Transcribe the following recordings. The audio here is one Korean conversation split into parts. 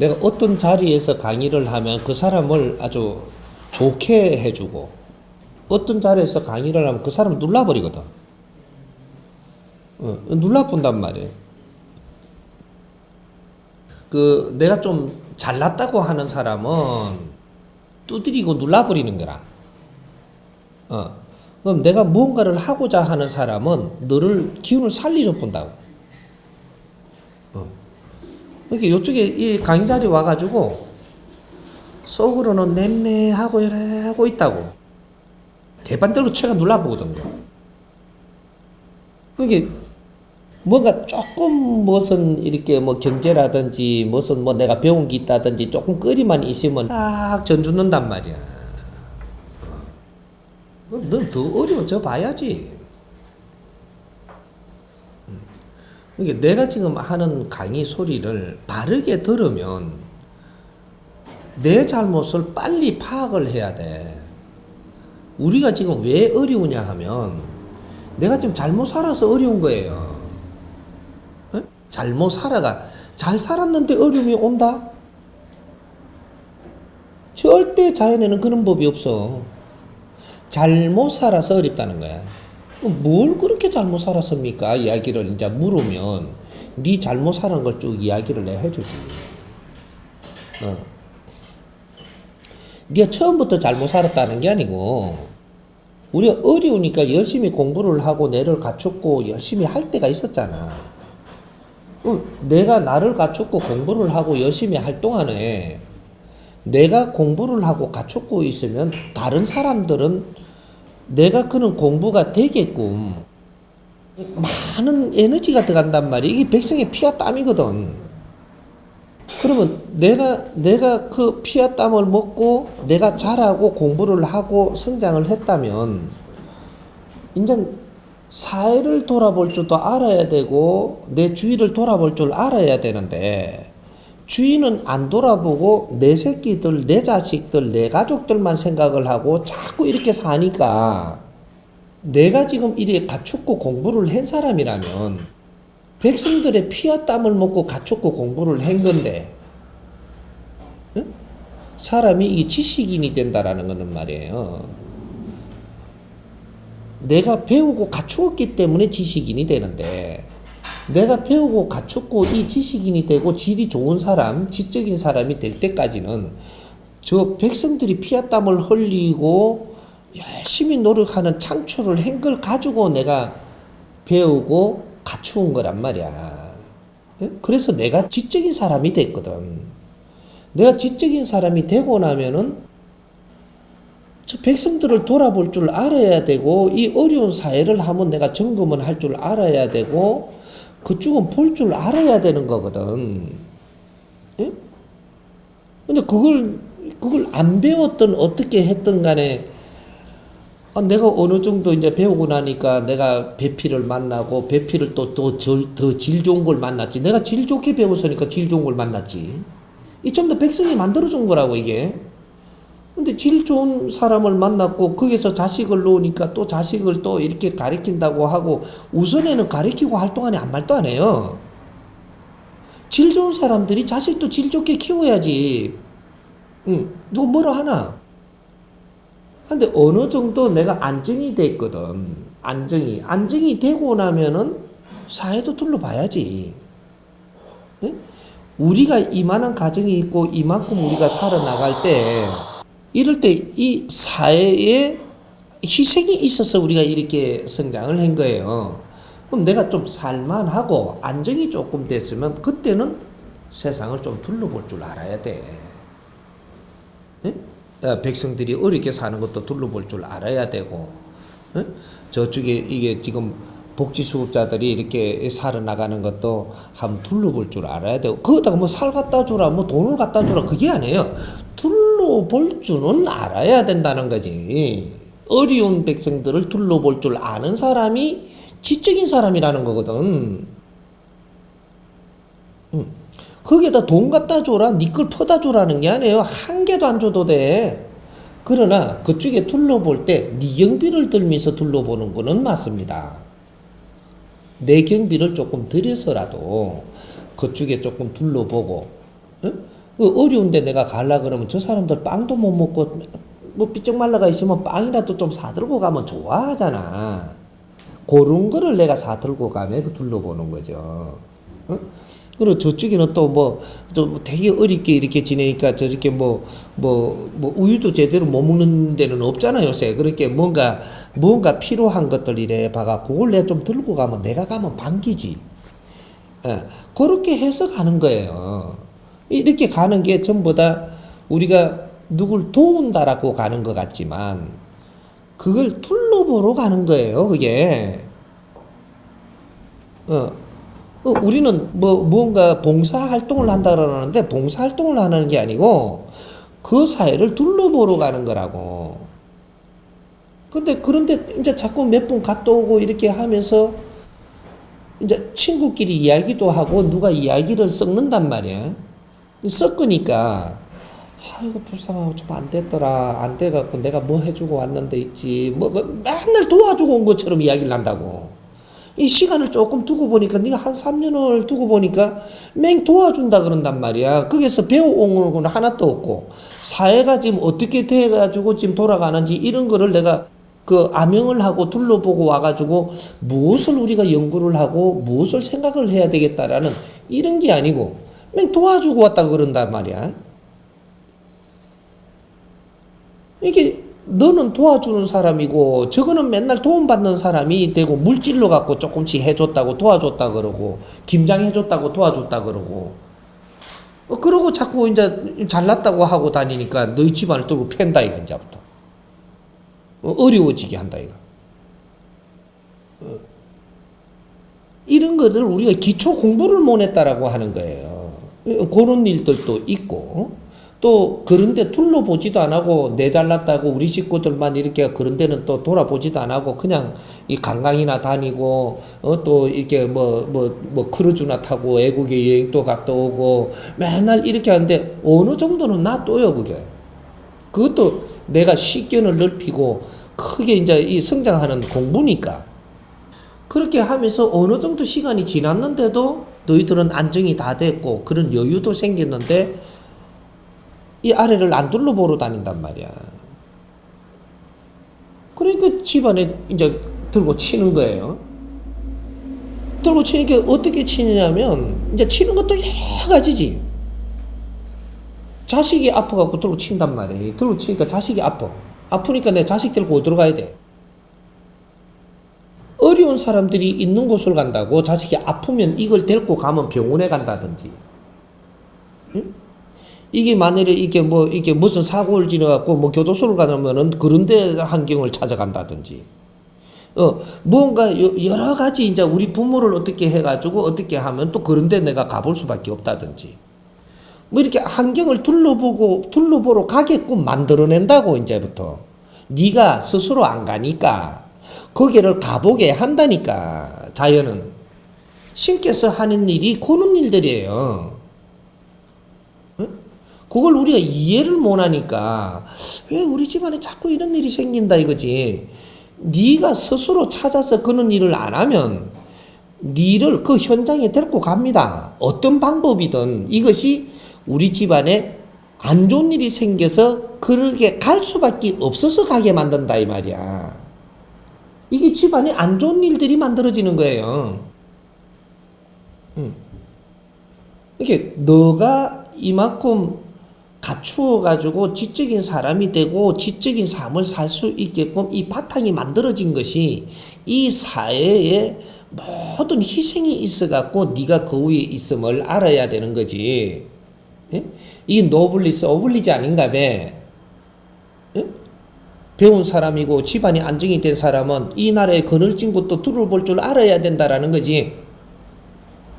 내가 어떤 자리에서 강의를 하면 그 사람을 아주 좋게 해주고 어떤 자리에서 강의를 하면 그 사람을 눌러버리거든. 어, 눌러본단 말이에요. 그 내가 좀 잘났다고 하는 사람은 두드리고 눌러버리는 거라. 어. 그럼 내가 무언가를 하고자 하는 사람은 너를 기운을 살리줘 본다고. 어. 이렇게 이쪽에 이 강의 자리 와가지고 속으로는 냄내하고 이래 하고 있다고. 대반대로 채가 눌러보거든요. 그게 뭔가 조금 무슨 이렇게 뭐 경제라든지 무슨 뭐 내가 배운 게 있다든지 조금 거리만 있으면 딱 전주는단 말이야. 넌더 어려워져 봐야지. 이게 내가 지금 하는 강의 소리를 바르게 들으면 내 잘못을 빨리 파악을 해야 돼. 우리가 지금 왜 어려우냐 하면 내가 지금 잘못 살아서 어려운 거예요. 어? 잘못 살아가 잘 살았는데 어려움이 온다? 절대 자연에는 그런 법이 없어. 잘못 살아서 어렵다는 거야. 뭘 그렇게 잘못 살았습니까? 이야기를 이제 물으면 네 잘못 살은 걸쭉 이야기를 내 해주지. 어. 네가 처음부터 잘못 살았다는 게 아니고 우리가 어려우니까 열심히 공부를 하고 내를 갖췄고 열심히 할 때가 있었잖아. 어, 내가 나를 갖췄고 공부를 하고 열심히 할 동안에 내가 공부를 하고 갖췄고 있으면 다른 사람들은 내가 그런 공부가 되게끔 많은 에너지가 들어간단 말이야. 이게 백성의 피와 땀이거든. 그러면 내가 내가 그 피와 땀을 먹고 내가 잘하고 공부를 하고 성장을 했다면 이제 사회를 돌아볼 줄도 알아야 되고 내 주위를 돌아볼 줄 알아야 되는데 주위는 안 돌아보고 내 새끼들, 내 자식들, 내 가족들만 생각을 하고 자꾸 이렇게 사니까 내가 지금 이렇게 갖췄고 공부를 한 사람이라면 백성들의 피와 땀을 먹고 갖췄고 공부를 한 건데 응? 사람이 이 지식인이 된다라는 것은 말이에요. 내가 배우고 갖추었기 때문에 지식인이 되는데 내가 배우고 갖췄고 이 지식인이 되고 질이 좋은 사람, 지적인 사람이 될 때까지는 저 백성들이 피와 땀을 흘리고 열심히 노력하는 창출을 한 걸 가지고 내가 배우고 갖추은 거란 말이야. 예? 그래서 내가 지적인 사람이 됐거든. 내가 지적인 사람이 되고 나면은 저 백성들을 돌아볼 줄 알아야 되고 이 어려운 사회를 한번 내가 점검을 할 줄 알아야 되고 그쪽은 볼 줄 알아야 되는 거거든. 예? 근데 그걸 그걸 안 배웠던 어떻게 했던 간에 아, 내가 어느 정도 이제 배우고 나니까 내가 배피를 만나고 배피를 또또더 질 좋은 걸 만났지. 내가 질 좋게 배웠으니까 질 좋은 걸 만났지. 이 좀 더 백성이 만들어준 거라고 이게. 근데 질 좋은 사람을 만났고 거기서 자식을 놓으니까 또 자식을 또 이렇게 가리킨다고 하고 우선에는 가리키고 할 동안에 아무 말도 안 해요. 질 좋은 사람들이 자식도 질 좋게 키워야지. 응, 누구 뭐라 하나? 근데 어느 정도 내가 안정이 됐거든. 안정이. 안정이 되고 나면은 사회도 둘러봐야지. 응? 우리가 이만한 가정이 있고 이만큼 우리가 살아나갈 때 이럴 때 이 사회에 희생이 있어서 우리가 이렇게 성장을 한 거예요. 그럼 내가 좀 살만하고 안정이 조금 됐으면 그때는 세상을 좀 둘러볼 줄 알아야 돼. 예? 어, 백성들이 어렵게 사는 것도 둘러볼 줄 알아야 되고, 예? 저쪽에 이게 지금 복지수급자들이 이렇게 살아나가는 것도 한번 둘러볼 줄 알아야 되고, 거기다가 뭐 살 갖다 주라, 뭐 돈을 갖다 주라, 그게 아니에요. 둘 러볼 줄은 알아야 된다는 거지. 어려운 백성들을 둘러볼 줄 아는 사람이 지적인 사람이라는 거거든. 응. 거기에다 돈 갖다 줘라, 니걸 퍼다 줘라는 게 아니에요. 한 개도 안 줘도 돼. 그러나 그쪽에 둘러볼 때 네 경비를 들면서 둘러보는 거는 맞습니다. 내 경비를 조금 들여서라도 그쪽에 조금 둘러보고, 응? 그 어려운데 내가 갈라 그러면 저 사람들 빵도 못 먹고 뭐 삐쩍 말라가 있으면 빵이라도 좀 사들고 가면 좋아하잖아. 그런 거를 내가 사들고 가면 그 둘러보는 거죠. 어? 그리고 저쪽에는 또 뭐, 좀 되게 어렵게 이렇게 지내니까 저렇게 뭐, 뭐, 뭐, 우유도 제대로 못 먹는 데는 없잖아요, 요새. 그렇게 뭔가, 뭔가 필요한 것들 이래 봐가, 그걸 내가 좀 들고 가면 내가 가면 반기지. 예, 그렇게 해서 가는 거예요. 이렇게 가는 게 전부 다 우리가 누굴 도운다라고 가는 것 같지만, 그걸 둘러보러 가는 거예요, 그게. 어, 어, 우리는 뭐 무언가 봉사 활동을 한다 그러는데 봉사 활동을 하는 게 아니고 그 사회를 둘러보러 가는 거라고. 근데 그런데 이제 자꾸 몇 번 갔다 오고 이렇게 하면서 이제 친구끼리 이야기도 하고 누가 이야기를 섞는단 말이야. 섞으니까 아이고 불쌍하고 좀 안 됐더라 안 돼갖고 내가 뭐 해주고 왔는데 있지 뭐 그 맨날 도와주고 온 것처럼 이야기를 한다고. 이 시간을 조금 두고 보니까 네가 한 3년을 두고 보니까 맹 도와준다 그런단 말이야. 거기서 배워온 건 하나도 없고 사회가 지금 어떻게 돼가지고 지금 돌아가는지 이런 거를 내가 그 암영을 하고 둘러보고 와가지고 무엇을 우리가 연구를 하고 무엇을 생각을 해야 되겠다라는 이런 게 아니고 맹 도와주고 왔다 그런단 말이야. 이게 너는 도와주는 사람이고 저거는 맨날 도움받는 사람이 되고 물질로 갖고 조금씩 해줬다고 도와줬다 그러고 김장 해줬다고 도와줬다 그러고 어, 그러고 자꾸 이제 잘났다고 하고 다니니까 너희 집안을 뚫고 팬다 이거 이제부터 어, 어려워지게 한다 이거 어. 이런 것을 우리가 기초 공부를 못 했다라고 하는 거예요 어, 그런 일들도 있고 또 그런데 둘러보지도 안 하고 내 잘났다고 우리 식구들만 이렇게 그런 데는 또 돌아보지도 안 하고 그냥 이 관광이나 다니고 어 또 이렇게 뭐뭐 뭐 크루즈나 타고 외국에 여행도 갔다 오고 맨날 이렇게 하는데 어느 정도는 놔둬요 그게. 그것도 내가 식견을 넓히고 크게 이제 이 성장하는 공부니까. 그렇게 하면서 어느 정도 시간이 지났는데도 너희들은 안정이 다 됐고 그런 여유도 생겼는데 이 아래를 안 둘러보러 다닌단 말이야. 그러니까 집안에 이제 들고 치는 거예요. 들고 치니까 어떻게 치느냐면 이제 치는 것도 여러 가지지. 자식이 아파갖고 들고 친단 말이야. 들고 치니까 자식이 아파. 아프니까 내 자식 들고 어디로 가야 돼? 어려운 사람들이 있는 곳을 간다고 자식이 아프면 이걸 데리고 가면 병원에 간다든지. 응? 이게 만일에 이게 뭐 이게 무슨 사고를 지나갖고 뭐 교도소를 가면은 그런데 환경을 찾아간다든지 어 뭔가 여러 가지 이제 우리 부모를 어떻게 해가지고 어떻게 하면 또 그런데 내가 가볼 수밖에 없다든지 뭐 이렇게 환경을 둘러보고 둘러보러 가게끔 만들어낸다고 이제부터 네가 스스로 안 가니까 거기를 가보게 한다니까 자연은 신께서 하는 일이 그런 일들이에요. 그걸 우리가 이해를 못하니까 왜 우리 집안에 자꾸 이런 일이 생긴다 이거지. 네가 스스로 찾아서 그런 일을 안 하면 니를 그 현장에 데리고 갑니다. 어떤 방법이든 이것이 우리 집안에 안 좋은 일이 생겨서 그렇게 갈 수밖에 없어서 가게 만든다 이 말이야. 이게 집안에 안 좋은 일들이 만들어지는 거예요. 이게 너가 이만큼 갖추어 가지고 지적인 사람이 되고 지적인 삶을 살 수 있게끔 이 바탕이 만들어진 것이 이 사회에 모든 희생이 있어 갖고 네가 그 위에 있음을 알아야 되는 거지. 예? 이 노블리스 오블리지 아닌가 봐. 예? 배운 사람이고 집안이 안정이 된 사람은 이 나라에 그늘진 곳도 둘러볼 줄 알아야 된다라는 거지.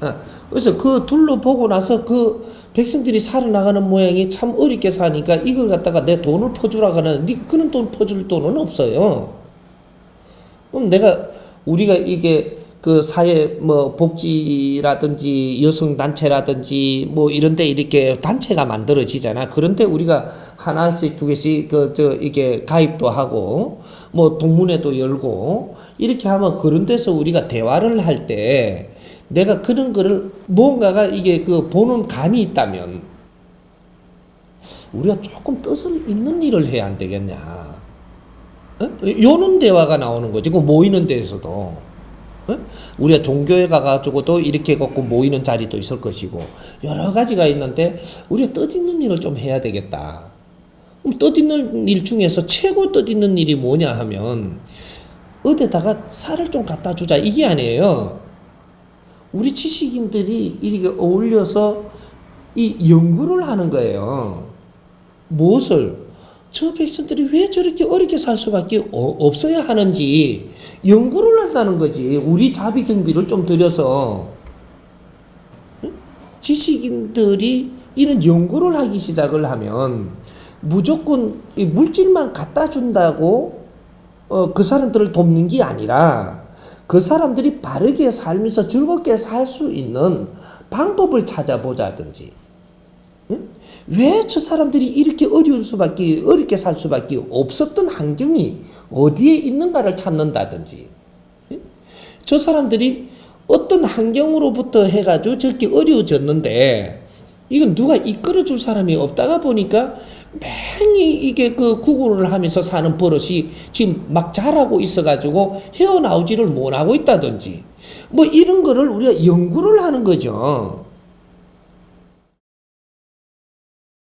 어. 그래서 그 둘러보고 나서 그 백성들이 살아나가는 모양이 참 어렵게 사니까 이걸 갖다가 내 돈을 퍼주라 하는 네 그런 돈 퍼줄 돈은 없어요. 그럼 내가 우리가 이게 그 사회 뭐 복지라든지 여성 단체라든지 뭐 이런데 이렇게 단체가 만들어지잖아. 그런데 우리가 하나씩 두 개씩 그 저 이게 가입도 하고 뭐 동문회도 열고 이렇게 하면 그런 데서 우리가 대화를 할 때 내가 그런 거를 무언가가 이게 그 보는 감이 있다면 우리가 조금 뜻을 있는 일을 해야 안 되겠냐. 어? 요런 대화가 나오는 거지. 그 모이는 데에서도. 어? 우리가 종교에 가가지고도 이렇게 갖고 모이는 자리도 있을 것이고, 여러 가지가 있는데, 우리가 뜻있는 일을 좀 해야 되겠다. 그럼 뜻있는 일 중에서 최고 뜻있는 일이 뭐냐 하면, 어디다가 살을 좀 갖다 주자. 이게 아니에요. 우리 지식인들이 이렇게 어울려서 이 연구를 하는 거예요. 무엇을? 저 백성들이 왜 저렇게 어렵게 살 수밖에 어- 없어야 하는지 연구를 한다는 거지. 우리 자비 경비를 좀 들여서 응? 지식인들이 이런 연구를 하기 시작을 하면 무조건 이 물질만 갖다 준다고 어, 그 사람들을 돕는 게 아니라 그 사람들이 바르게 살면서 즐겁게 살 수 있는 방법을 찾아보자든지 왜 저 사람들이 이렇게 어려울 수밖에 어렵게 살 수밖에 없었던 환경이 어디에 있는가를 찾는다든지 예? 저 사람들이 어떤 환경으로부터 해가지고 저렇게 어려워졌는데 이건 누가 이끌어 줄 사람이 없다가 보니까 맹히 이게 그 구구를 하면서 사는 버릇이 지금 막 자라고 있어가지고 헤어나오지를 못하고 있다든지 뭐 이런 거를 우리가 연구를 하는 거죠.